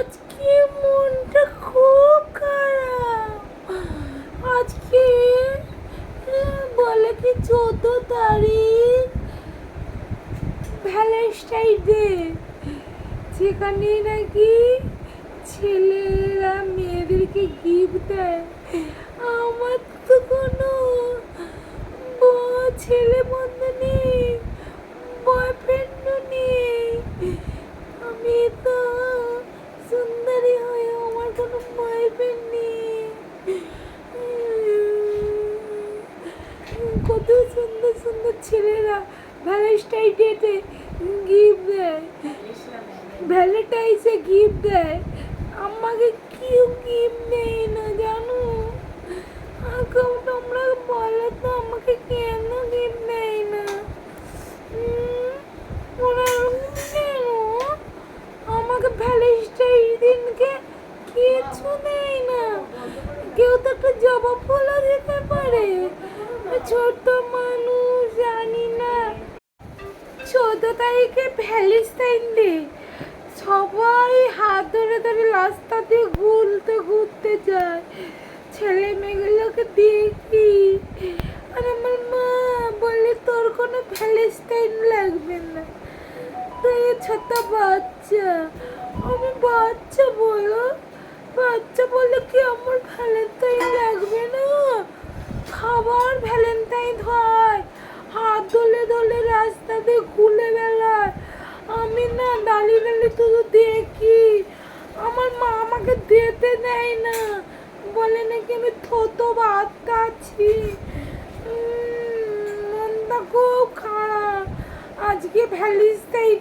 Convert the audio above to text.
আজকে মনটা খুব খারাপ। আজকে আহ, বলে কি চোদ্দ তারিখ? Valentine day. সেখানে নাকি ছেলেরা মেয়েদেরকে গিফট দেয়। আমার তো কোনো ছেলে বন্ধু নেই বয়ফ্রেন্ডও নেই আমি তো সুন্দরী হয়ে আমার কোনো বয়ফ্রেন্ড নেই কত সুন্দর সুন্দর ছেলেরা ভ্যালেন্টাইন ডেতে গিফট দেয়। ভ্যালেন্টাইন্সে গিফট দেয়। আমাকে কেউ গিফট দেয় না, জানো? এখন তোমরা বলো তো, আমাকে কেন গিফট দেয় না? ওরা কেন? আমাকে ভ্যালেন্টাইন দিনকে কিছু দেয় না। কেউ তো একটা জবাব বলে দিতে পারে। ছোট মানুষ, জানি না। চোদ্দ তারিখে ভ্যালেন্টাইন ডে সবাই হাত ধরে ধরে রাস্তা দিয়ে ঘুরতে ঘুরতে যায়। ছেলে মেয়েগুলোকে দেখি। আর আমার মা বলে, তোর কোনো ভ্যালেন্টাইন লাগবে না। তুই ছোট বাচ্চা। আমি, বাচ্চা বলো। বাচ্চা বলে, কি আমার ভ্যালেন্টাইন লাগবে না খাবার ভ্যালেন্টাইন হয় হাত ধরে ধরে রাস্তা খুলে বেলায়। আমি না দাঁড়িয়ে দাঁড়িয়ে শুধু দেখি। আমার মা আমাকে যেতে দেয় না। বলে নাকি আমি থতো ভাত আছি মনটা খুব খারাপ। আজকে ভ্যালিস ডেতে